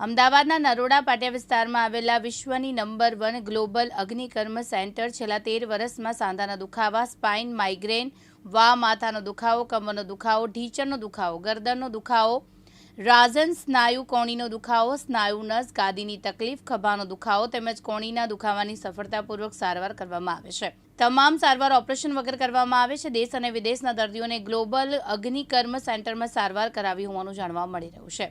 અમદાવાદના નરોડા પાટિયા વિસ્તારમાં આવેલા વિશ્વની નંબર વન ગ્લોબલ અગ્નિકર્મ સેન્ટર છેલ્લા તેર વર્ષમાં સાંધાના દુખાવા, સ્પાઇન, માઇગ્રેન, વા માથાનો દુખાવો, કમરનો દુખાવો, ઢીચણનો દુખાવો, ગરદનનો દુખાવો, રાજન સ્નાયુ કોણીનો દુખાવો, સ્નાયુ નસ, ગાદીની તકલીફ, ખભાનો દુખાવો તેમજ કોણીના દુખાવાની સફળતાપૂર્વક સારવાર કરવામાં આવે છે. તમામ સારવાર ઓપરેશન વગર કરવામાં આવે છે. દેશ અને વિદેશના દર્દીઓને ગ્લોબલ અગ્નિકર્મ સેન્ટરમાં સારવાર કરાવી હોવાનું જાણવા મળી રહ્યું છે.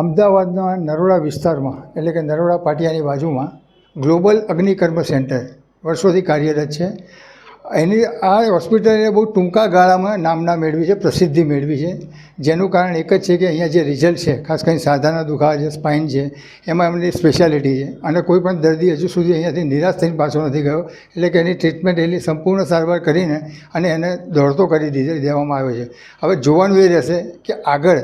અમદાવાદના નરોડા વિસ્તારમાં, એટલે કે નરોડા પાટિયાની બાજુમાં, ગ્લોબલ અગ્નિકર્મ સેન્ટર વર્ષોથી કાર્યરત છે. એની આ હોસ્પિટલે બહુ ટૂંકા ગાળામાં નામના મેળવી છે, પ્રસિદ્ધિ મેળવી છે. જેનું કારણ એક જ છે કે અહીંયા જે રિઝલ્ટ છે, ખાસ કરીને સાધાના દુખાવા છે સ્પાઇન છે, એમાં એમની સ્પેશિયાલિટી છે. અને કોઈ પણ દર્દી હજુ સુધી અહીંયાથી નિરાશ થઈને પાછો નથી ગયો, એટલે કે એની ટ્રીટમેન્ટ એની સંપૂર્ણ સારવાર કરીને અને એને દોડતો કરી દીધી, દેવામાં આવ્યો છે. હવે જોવાનું એ રહેશે કે આગળ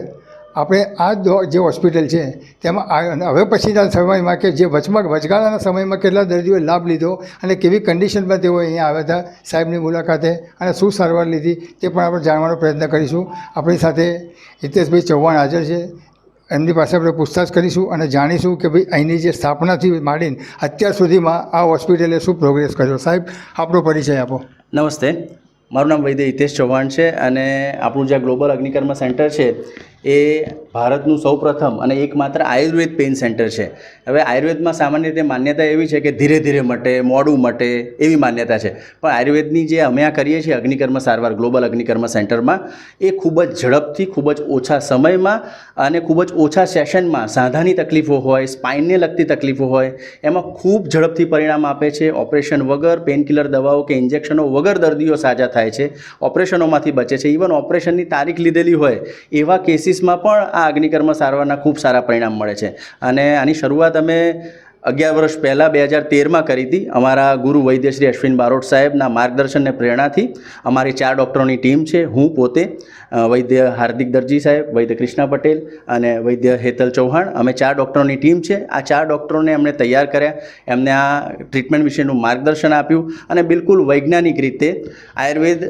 આપણે આ જે હોસ્પિટલ છે, તેમાં હવે પછીના સમયમાં કે જે વચમાં વચગાળાના સમયમાં કેટલા દર્દીઓએ લાભ લીધો અને કેવી કન્ડિશનમાં તેઓ અહીંયા આવ્યા હતા, સાહેબની મુલાકાતે અને શું સારવાર લીધી, તે પણ આપણે જાણવાનો પ્રયત્ન કરીશું. આપણી સાથે હિતેશભાઈ ચૌહાણ હાજર છે. એમની પાસે આપણે પૂછતાછ કરીશું અને જાણીશું કે ભાઈ અહીંની જે સ્થાપનાથી માંડીને અત્યાર સુધીમાં આ હોસ્પિટલે શું પ્રોગ્રેસ કર્યો. સાહેબ, આપણો પરિચય આપો. નમસ્તે. મારું નામ વૈદ્ય હિતેશ ચૌહાણ છે અને આપણું જે ગ્લોબલ અગ્નિકર્મ સેન્ટર છે એ ભારતનું સૌપ્રથમ અને એકમાત્ર આયુર્વેદ પેઇન સેન્ટર છે. હવે આયુર્વેદમાં સામાન્ય રીતે માન્યતા એવી છે કે ધીરે ધીરે મટે, મોડું મટે એવી માન્યતા છે. પણ આયુર્વેદની જે અમે આ કરીએ છીએ અગ્નિકર્મ સારવાર, ગ્લોબલ અગ્નિકર્મ સેન્ટરમાં, એ ખૂબ જ ઝડપથી, ખૂબ જ ઓછા સમયમાં અને ખૂબ જ ઓછા સેશનમાં સાંધાની તકલીફો હોય સ્પાઇનને લગતી તકલીફો હોય, એમાં ખૂબ ઝડપથી પરિણામ આપે છે. ઓપરેશન વગર પેનકિલર દવાઓ કે ઇન્જેક્શનો વગર દર્દીઓ સાજા થાય છે. ઓપરેશનોમાંથી બચે છે. ઇવન ઓપરેશનની તારીખ લીધેલી હોય, એવા કેસીસમાં પણ આ અગ્નિકર્મ સારવારના ખૂબ સારા પરિણામ મળે છે. અને આની શરૂઆત અમે અગિયાર વર્ષ પહેલાં બે હજાર તેરમાં કરી હતી. અમારા ગુરુ વૈદ્ય શ્રી અશ્વિન બારોટ સાહેબના માર્ગદર્શન અને પ્રેરણાથી અમારી ચાર ડૉક્ટરોની ટીમ છે. હું પોતે વૈદ્ય હાર્દિક દરજી સાહેબ, વૈદ્ય કૃષ્ણા પટેલ અને વૈદ્ય હેતલ ચૌહાણ. અમે ચાર ડૉક્ટરોની ટીમ છે. આ ચાર ડૉક્ટરોને અમને તૈયાર કર્યા. એમને આ ટ્રીટમેન્ટ વિશેનું માર્ગદર્શન આપ્યું અને બિલકુલ વૈજ્ઞાનિક રીતે આયુર્વેદ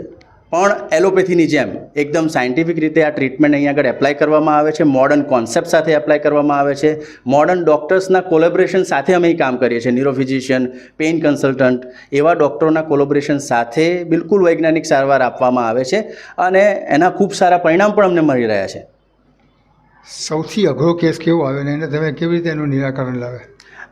પણ એલોપેથીની જેમ એકદમ સાયન્ટિફિક રીતે આ ટ્રીટમેન્ટ અહીંયા આગળ એપ્લાય કરવામાં આવે છે. મોડર્ન કોન્સેપ્ટ સાથે એપ્લાય કરવામાં આવે છે. મોડર્ન ડૉક્ટર્સના કોલેબોરેશન સાથે અમે કામ કરીએ છીએ. ન્યુરોફિઝિશિયન, પેઇન કન્સલ્ટન્ટ એવા ડૉક્ટરોના કોલેબોરેશન સાથે બિલકુલ વૈજ્ઞાનિક સારવાર આપવામાં આવે છે અને એના ખૂબ સારા પરિણામ પણ અમને મળી રહ્યા છે. સૌથી અઘરો કેસ કેવો આવ્યો ને એને તમે કેવી રીતે એનું નિરાકરણ લાવે?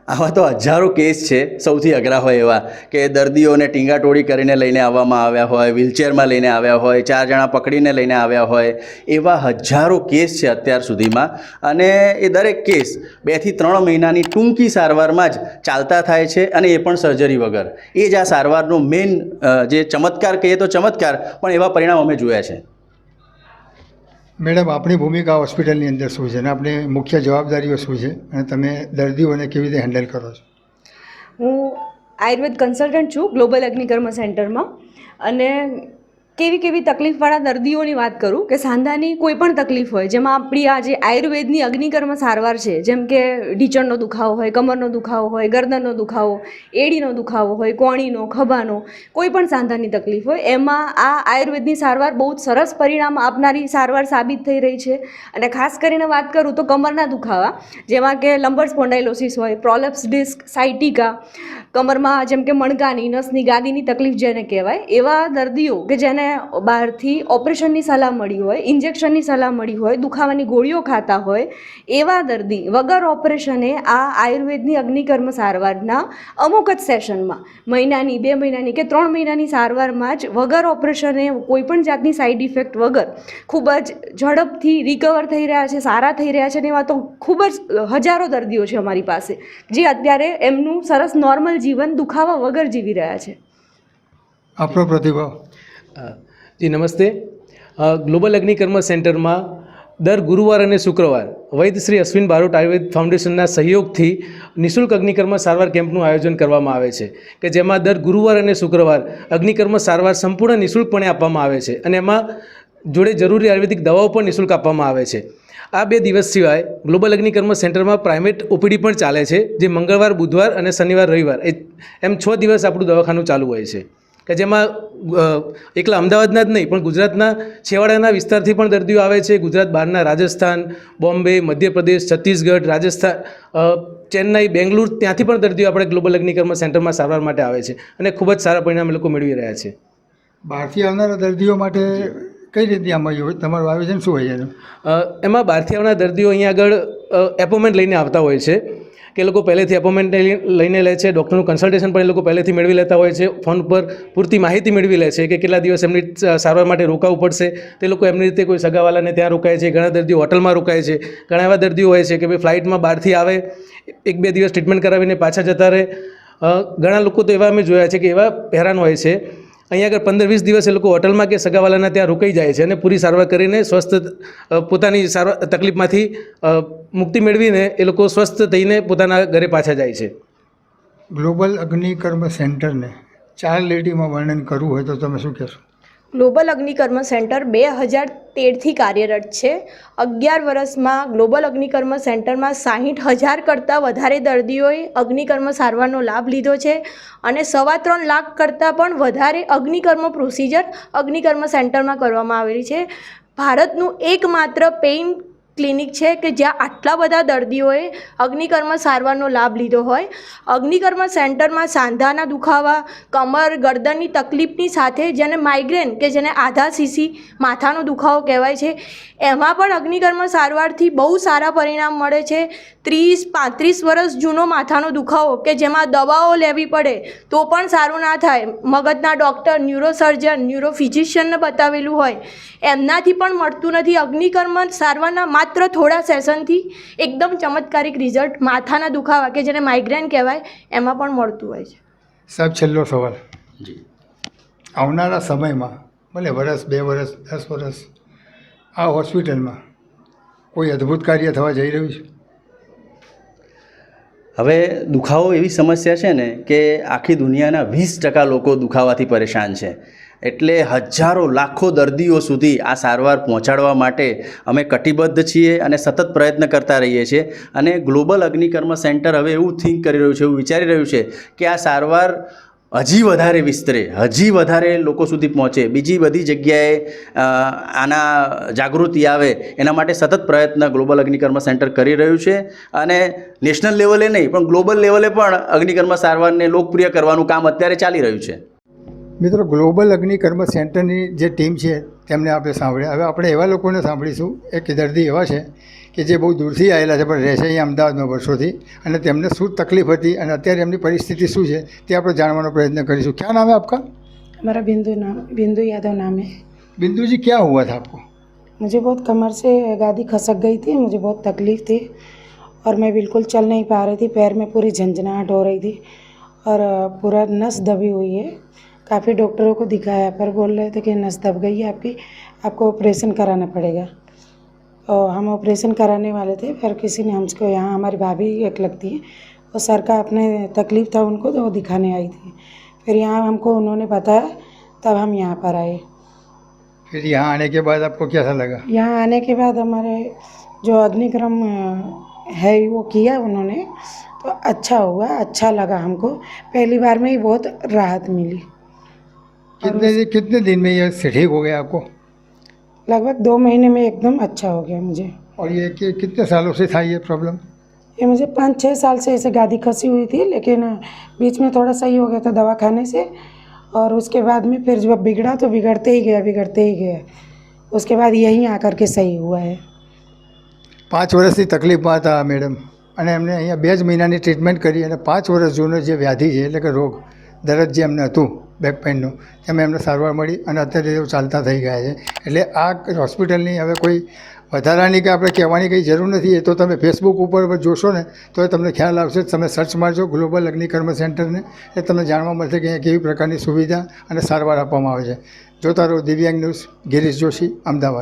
આવા તો હજારો કેસ છે, સૌથી અઘરા હોય એવા કે દર્દીઓને ટીંગાટોળી કરીને લઈને આવવામાં આવ્યા હોય વ્હીલચેરમાં લઈને આવ્યા હોય, ચાર જણા પકડીને લઈને આવ્યા હોય, એવા હજારો કેસ છે અત્યાર સુધીમાં. અને એ દરેક કેસ બેથી ત્રણ મહિનાની ટૂંકી સારવારમાં જ ચાલતા થાય છે અને એ પણ સર્જરી વગર. એ જ આ સારવારનો મેઇન જે ચમત્કાર કહીએ તો ચમત્કાર, પણ એવા પરિણામ અમે જોયા છે. મેડમ, આપણી ભૂમિકા હોસ્પિટલની અંદર શું છે? અને આપણી મુખ્ય જવાબદારીઓ શું છે? અને તમે દર્દીઓને કેવી રીતે હેન્ડલ કરો છો? હું આયુર્વેદ કન્સલ્ટન્ટ છું ગ્લોબલ અગ્નિકર્મ સેન્ટરમાં અને કેવી કેવી તકલીફવાળા દર્દીઓની વાત કરું કે સાંધાની કોઈ પણ તકલીફ હોય, જેમાં આપણી આ જે આયુર્વેદની અગ્નિકર્મ સારવાર છે, જેમ કે ઢીચણનો દુખાવો હોય, કમરનો દુખાવો હોય, ગરદનનો દુખાવો, એડીનો દુખાવો હોય, કોણીનો, ખભાનો, કોઈ પણ સાંધાની તકલીફ હોય, એમાં આ આયુર્વેદની સારવાર બહુ જ સરસ પરિણામ આપનારી સારવાર સાબિત થઈ રહી છે. અને ખાસ કરીને વાત કરું તો કમરના દુખાવા, જેમાં કે લંબર સ્પોન્ડાઇલોસિસ હોય, પ્રોલેપ્સ ડિસ્ક સાઇટિકા કમરમાં જેમ કે મણકાની, નસની ગાદીની તકલીફ જેને કહેવાય, એવા દર્દીઓ કે જેને જેને બહારથી ઓપરેશનની સલાહ મળી હોય, ઇન્જેક્શનની સલાહ મળી હોય, દુખાવાની ગોળીઓ ખાતા હોય, એવા દર્દી વગર ઓપરેશને આ આયુર્વેદની અગ્નિકર્મ સારવારના અમુક જ સેશનમાં, મહિનાની, બે મહિનાની કે ત્રણ મહિનાની સારવારમાં જ વગર ઓપરેશને કોઈપણ જાતની સાઈડ ઇફેક્ટ વગર ખૂબ જ ઝડપથી રિકવર થઈ રહ્યા છે, સારા થઈ રહ્યા છે ને એવા તો ખૂબ જ હજારો દર્દીઓ છે અમારી પાસે, જે અત્યારે એમનું સરસ નોર્મલ જીવન દુખાવા વગર જીવી રહ્યા છે. આપણો પ્રતિભાવ. જી, નમસ્તે. ગ્લોબલ અગ્નિકર્મ સેન્ટરમાં દર ગુરુવાર અને શુક્રવાર વૈદ શ્રી અશ્વિન બારોટ આયુર્વેદ ફાઉન્ડેશનના સહયોગથી નિઃશુલ્ક અગ્નિકર્મ સારવાર કેમ્પનું આયોજન કરવામાં આવે છે કે જેમાં દર ગુરુવાર અને શુક્રવાર અગ્નિકર્મ સારવાર સંપૂર્ણ નિઃશુલ્કપણે આપવામાં આવે છે અને એમાં જોડે જરૂરી આયુર્વેદિક દવાઓ પણ નિઃશુલ્ક આપવામાં આવે છે. આ બે દિવસ સિવાય ગ્લોબલ અગ્નિકર્મ સેન્ટરમાં પ્રાઇવેટ ઓપીડી પણ ચાલે છે જે મંગળવાર, બુધવાર અને શનિવાર, રવિવાર એ એમ છ દિવસ આપણું દવાખાનું ચાલુ હોય છે. કે જેમાં એકલા અમદાવાદના જ નહીં પણ ગુજરાતના છેવાડાના વિસ્તારથી પણ દર્દીઓ આવે છે. ગુજરાત બહારના રાજસ્થાન બોમ્બે મધ્યપ્રદેશ છત્તીસગઢ રાજસ્થાન ચેન્નાઈ બેંગ્લુર ત્યાંથી પણ દર્દીઓ આપણે ગ્લોબલ અગ્નિકર્મ સેન્ટરમાં સારવાર માટે આવે છે અને ખૂબ જ સારા પરિણામ એ લોકો મેળવી રહ્યા છે. બહારથી આવનારા દર્દીઓ માટે કઈ રીતની આમાં હોય? તમારું આયોજન શું હોય એનું? એમાં બહારથી આવનારા દર્દીઓ અહીંયા આગળ એપોઇન્ટમેન્ટ લઈને આવતા હોય છે. કે એ લોકો પહેલેથી એપોઇન્ટમેન્ટ લઈને લે છે. ડૉક્ટરનું કન્સલ્ટેશન પણ એ લોકો પહેલેથી મેળવી લેતા હોય છે. ફોન પર પૂરતી માહિતી મેળવી લે છે કે કેટલા દિવસ એમની સારવાર માટે રોકાવું પડશે. તે લોકો એમની રીતે કોઈ સગાવાલાને ત્યાં રોકાય છે. ઘણા દર્દીઓ હોટલમાં રોકાય છે. ઘણા એવા દર્દીઓ હોય છે કે ભાઈ ફ્લાઇટમાં બહારથી આવે, એક બે દિવસ ટ્રીટમેન્ટ કરાવીને પાછા જતા રહે. ઘણા લોકો તો એવા અમે જોયા છે કે એવા હેરાન હોય છે. અહીંયા આગળ પંદર વીસ દિવસ એ લોકો હોટલમાં કે સગાવાલાના ત્યાં રોકાઈ જાય છે અને પૂરી સારવાર કરીને સ્વસ્થ પોતાની સારવાર, તકલીફમાંથી મુક્તિ મેળવીને એ લોકો સ્વસ્થ થઈને પોતાના ઘરે પાછા જાય છે. ગ્લોબલ અગ્નિકર્મ સેન્ટરને ચાર લીટીમાં વર્ણન કરવું હોય તો તમે શું કહેશો? ગ્લોબલ અગ્નિકર્મ સેન્ટર બે હજાર તેરથી કાર્યરત છે. અગિયાર વર્ષમાં ગ્લોબલ અગ્નિકર્મ સેન્ટરમાં સાહીઠ હજાર કરતાં વધારે દર્દીઓએ અગ્નિકર્મ સારવારનો લાભ લીધો છે અને સવા ત્રણ લાખ કરતાં પણ વધારે અગ્નિકર્મ પ્રોસિજર અગ્નિકર્મ સેન્ટરમાં કરવામાં આવેલી છે. ભારતનું એકમાત્ર પેઇન ક્લિનિક છે કે જ્યાં આટલા બધા દર્દીઓએ અગ્નિકર્મ સારવારનો લાભ લીધો હોય. અગ્નિકર્મ સેન્ટરમાં સાંધાના દુખાવા, કમર, ગરદનની તકલીફની સાથે જેને માઇગ્રેન કે જેને આધા સીસી માથાનો દુખાવો કહેવાય છે. એમાં પણ અગ્નિકર્મ સારવારથી બહુ સારા પરિણામ મળે છે. ત્રીસ, પાંત્રીસ વર્ષ જૂનો માથાનો દુખાવો કે જેમાં દવાઓ લેવી પડે તો પણ સારું ના થાય. મગજના ડૉક્ટર ન્યુરોસર્જન ન્યુરોફિઝિશિયનને બતાવેલું હોય. એમનાથી પણ મળતું નથી. અગ્નિકર્મ સારવારના માત્ર થોડા સેશનથી એકદમ ચમત્કારિક રિઝલ્ટ માથાના દુખાવા કે જેને માઇગ્રેન કહેવાય એમાં પણ મળતું હોય છે. સાહેબ છેલ્લો સવાલ. જી. આવનારા સમયમાં ભલે વર્ષ બે વર્ષ દસ વર્ષ આ હોસ્પિટલમાં કોઈ અદ્ભુત કાર્ય થવા જઈ રહ્યું છે? હવે દુખાવો એવી સમસ્યા છે ને કે આખી દુનિયાના વીસ ટકા લોકો દુખાવાથી પરેશાન છે. એટલે હજારો, લાખો દર્દીઓ સુધી આ સારવાર પહોંચાડવા માટે અમે કટિબદ્ધ છીએ અને સતત પ્રયત્ન કરતા રહીએ છીએ. અને ગ્લોબલ અગ્નિકર્મ સેન્ટર હવે એવું થિંક કરી રહ્યું છે, એવું વિચારી રહ્યું છે કે આ સારવાર હજી વધારે વિસ્તરે, હજી વધારે લોકો સુધી પહોંચે. બીજી બધી જગ્યાએ આના જાગૃતિ આવે એના માટે સતત પ્રયત્ન ગ્લોબલ અગ્નિકર્મ સેન્ટર કરી રહ્યું છે. અને નેશનલ લેવલે નહીં, પણ ગ્લોબલ લેવલે પણ અગ્નિકર્મ સારવારને લોકપ્રિય કરવાનું કામ અત્યારે ચાલી રહ્યું છે. મિત્રો ગ્લોબલ અગ્નિકર્મ સેન્ટરની જે ટીમ છે તેમને આપણે સાંભળ્યા હવે આપણે એવા લોકોને સાંભળીશું એક દર્દી એવા છે કે જે બહુ દૂરથી આવેલા છે પણ રહે છે અહીંયા અમદાવાદમાં વર્ષોથી અને તેમને શું તકલીફ હતી અને અત્યારે એમની પરિસ્થિતિ શું છે તે આપણે જાણવાનો પ્રયત્ન કરીશું ક્યાં નામ है आपका हमारा बिंदु नाम बिंदु यादव नाम है बिंदु जी क्या हुआ था आपको मुझे बहुत कमर से गादी खसक गई थी मुझे बहुत तकलीफ़ थी और मैं बिल्कुल चल नहीं पा रही थी पैर में पूरी झंझनाहट हो रही थी और अ, पूरा नस दबी हुई है काफ़ी डॉक्टरों को दिखाया पर बोल रहे थे कि नस दब गई है आपकी आपको ऑपरेशन कराना पड़ेगा। और हम ऑपरेशन कराने वाले थे फिर किसी ने हमको यहाँ हमारी भाभी एक लगती है और सर का अपने तकलीफ़ था उनको तो वो दिखाने आई थी। फिर यहाँ हमको उन्होंने बताया तब हम यहाँ पर आए। फिर यहाँ आने के बाद आपको कैसा लगा? यहाँ आने के बाद हमारे जो अग्निक्रम है वो किया उन्होंने तो अच्छा हुआ अच्छा लगा हमको। पहली बार में ही बहुत राहत मिली। कितने दिन कितने दिन में ये ठीक हो गया आपको लगभग दो महीने में एकदम अच्छा हो गया मुझे और ये कि, कितने सालों से था ये प्रॉब्लम ये मुझे पाँच छः साल से ऐसे गादी खसी हुई थी लेकिन बीच में थोड़ा सही हो गया था दवा खाने से और उसके बाद में फिर जब बिगड़ा तो बिगड़ते ही गया बिगड़ते ही गया उसके बाद यहीं आकर के सही हुआ है પાંચ વર્ષથી તકલીફમાં હતા આ મેડમ અને એમને અહીંયા બે જ મહિનાની ટ્રીટમેન્ટ કરી અને પાંચ વર્ષ જૂનો જે વ્યાધિ છે એટલે કે રોગ દરદ જે એમને હતું બેક પેઇનનું એમાં એમને સારવાર મળી અને અત્યારે તેઓ ચાલતા થઈ ગયા છે. એટલે આ હોસ્પિટલની હવે કોઈ વધારાની કે આપણે કહેવાની કંઈ જરૂર નથી, એ તો તમે ફેસબુક ઉપર જોશો ને, તો તમને ખ્યાલ આવશે તમે સર્ચ મારજો ગ્લોબલ અગ્નિકર્મ સેન્ટરને એ તમને જાણવા મળશે કે અહીંયા કેવી પ્રકારની સુવિધા અને સારવાર આપવામાં આવે છે. જોતા રહો દિવ્યાંગ ન્યૂઝ, ગિરીશ જોશી, અમદાવાદ.